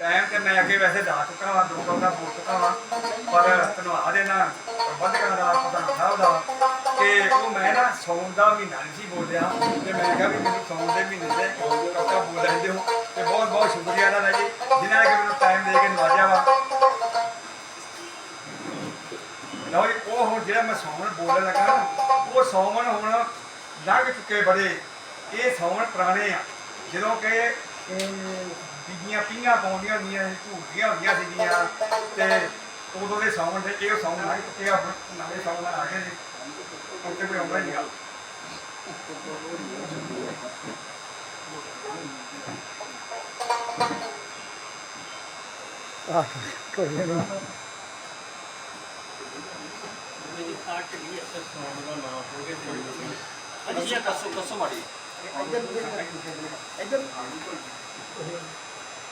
Time ਤੇ ਮੈਂ ਅੱਗੇ ਵੈਸੇ ਲਾ ਚੁੱਕਾ ਵਾਂ, ਦੋ ਕੌਦਾ ਬੋਲ ਚੁੱਕਾ ਵਾਂ, ਪਰ ਧੰਨਵਾਦ ਇਹਨਾਂ ਪ੍ਰਬੰਧਕਾਂ ਦਾ, ਪ੍ਰਧਾਨ ਸਾਹਿਬ ਦਾ ਕਿ ਉਹ ਮੈਂ ਨਾ ਸੌਣ ਦਾ ਮਹੀਨਾ ਨਹੀਂ ਸੀ ਬੋਲਿਆ, ਤੇ ਮੈਂ ਕਿਹਾ ਵੀ ਮੈਨੂੰ ਸੌਣ ਦੇ ਮਹੀਨੇ ਦੇ ਕੱਕਾ ਬੋਲ ਲੈਂਦੇ ਹੋ, ਤੇ ਬਹੁਤ ਬਹੁਤ ਸ਼ੁਕਰੀਆ ਇਹਨਾਂ ਦਾ ਜੀ ਜਿਨ੍ਹਾਂ ਨੇ ਮੈਨੂੰ ਟਾਈਮ ਦੇ ਕੇ ਨਵਾਜਿਆ ਵਾ। ਲਓ ਜੀ, ਉਹ ਹੁਣ ਜਿਹੜਾ ਮੈਂ ਸੌਣ ਬੋਲਣ ਲੱਗਾ ਨਾ, ਉਹ ਸੌਣ ਹੁਣ ਲੰਘ ਚੁੱਕੇ ਬੜੇ। ਇਹ ਸੌਣ ਪੁਰਾਣੇ ਆ, ਜਦੋਂ ਕਿ ਬੀਬੀਆਂ ਪੀਂਘਾਂ ਪਾਉਂਦੀਆਂ ਹੁੰਦੀਆਂ ਸੀ ਝੂਟੀਆਂ ਹੁੰਦੀਆਂ ਸੀਗੀਆਂ। ਤੇ ਉਦੋਂ ਦੇ ਸੌਣ ਦੇ ਇਹ ਸੌਣ ਲੰਘ ਚੁੱਕੇ ਆ ਹੁਣ ਨਵੇਂ ਸੌਣ ਆ ਗਏ ਜੀ ਹੁਣ ਤੇ ਕੋਈ ਆਉਂਦਾ ਨਹੀਂ ਗਾ ਆਹ ਕੋਈ ਨਹੀਂ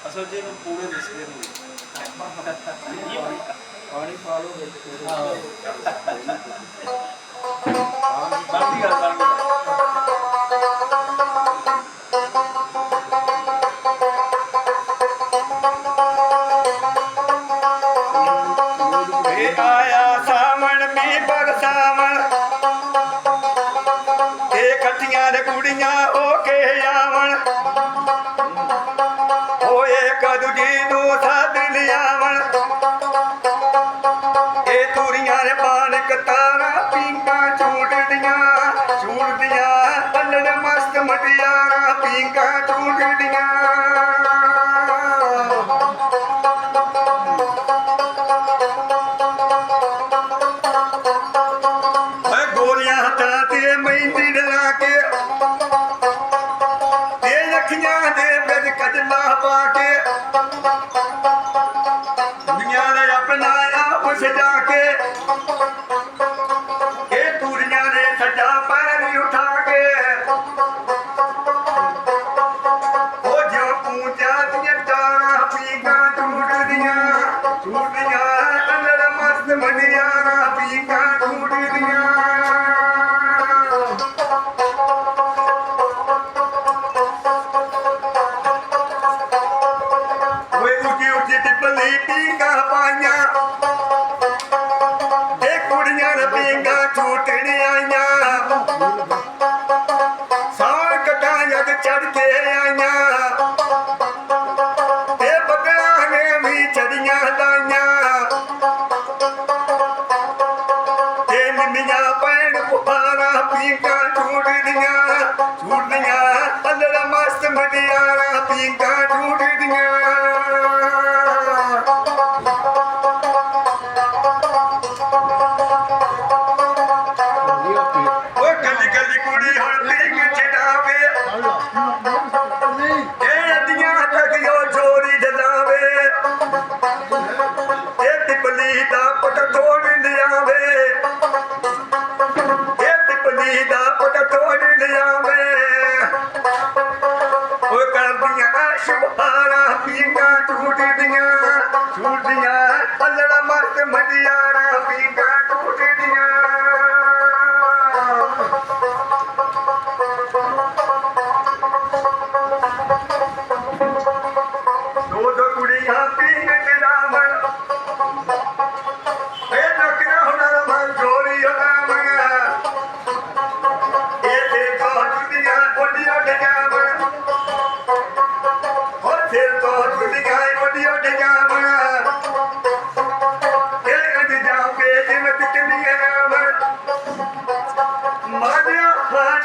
ਅਸਲ ਜੀ ਨੂੰ ਪੂਰੇ ਦਿਸਦੇ ਨੇ ਪਾਣੀ ਪਾ ਲਓ ਵਿੱਚ ਬਾਕੀ ਗੱਲ ਬਾਕੀ ਇਹ ਆਇਆ ਸਾਵਣ। ਮੀ ਬਰਸਾਵਣ ਇਹ ਦੇ ਕੁੜੀਆਂ ਹੋ ਕੇ ਆਵਣ। ਤੁਰੀਆਂ ਦੇ ਬਾਣਕ ਤਾਰਾਂ ਪੀਂਗਾ ਝੂਟਦੀਆਂ ਝੂਟਦੀਆਂ ਪੱਲੜ ਮਸਤ ਮਟਿਆਰਾਂ ਪੀਂਗਾ ਝੂਟਦੀਆਂ ਓਏ ਗੋਰੀਆਂ ਹੱਥਾਂ ਤੇ ਮਹਿੰਦੀ ਡਲਾ ਕੇ ਸਜਾ ਕੇ ਇਹ ਦੂਰੀਆਂ ਨੇ ਸੱਜਾ ਪੈਰ ਉਠਾ ਕੇ। ਉਹ ਜੋ ਪੂਜਾ ਦੀਆਂ ਤਾਰਾਂ ਪੀਂਗਾ ਟੁੱਟਦੀਆਂ ਟੁੱਟਦੀਆਂ ਅੰਦਰ ਮਸਤ ਮਨਿਆਰਾ ਪੀਂਗਾ ਟੁੱਟਦੀਆਂ ਇਹ ਕੁੜੀਆਂ ਪੀਂਗਾ ਝੂਟਣ ਆਈਆਂ। ਸਾਰ ਕਟਾਇਆ ਤੇ ਚੜ ਕੇ ਆਈਆਂ। ਇਹ ਬੱਕਰਾਂ ਨੇ ਵੀ ਚੜੀਆਂ ਦਾਈਆਂ ਇਹ ਨਿੰਮੀਆਂ ਪੈਣ ਪੁਹਾਰਾ ਪੀਂਗਾ ਝੂਟਦੀਆਂ ਝੂਟਦੀਆਂ ਅੰਦਰ ਮਸਤ ਮਟਿਆਰਾ ਪੀਂਗਾ ਝੂਟਦੀਆਂ ਲਿਆਵੇ ਇਹ ਟਿਪਲੀ ਦਾ ਪਟ ਤੋੜ ਲਿਆਵੇ। ਓਏ ਕਰਦੀਆਂ ਆਸ਼ੁਭਾਰਾ ਪੀਂਗਾ ਟੂਟਦੀਆਂ ਟੂਟਦੀਆਂ ਅੱਲੜਾ ਮਸਤ ਮਟਿਆਰਾ ਪੀਂਗਾ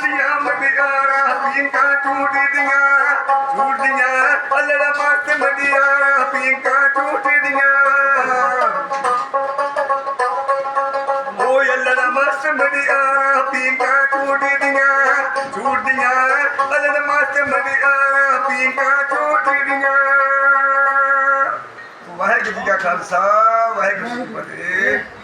ਫਾਟੀਆਂ ਮਟਿਆਰਾ ਪੀਂਗਾ ਟੂਟਦੀਆਂ ਟੂਟਦੀਆਂ ਅਲੜਾ ਮਸਤ ਮਟਿਆਰਾ ਪੀਂਗਾ ਟੂਟਦੀਆਂ ਓਏ ਅਲੜਾ ਮਸਤ ਮਟਿਆਰਾ ਪੀਂਗਾ ਟੂਟਦੀਆਂ ਟੂਟਦੀਆਂ ਅਲੜਾ ਮਸਤ ਮਟਿਆਰਾ ਪੀਂਗਾ ਟੂਟਦੀਆਂ ਵਾਹਿਗੁਰੂ ਜੀ ਕਾ ਖਾਲਸਾ, ਵਾਹਿਗੁਰੂ ਜੀ ਕੀ ਫਤਿਹ।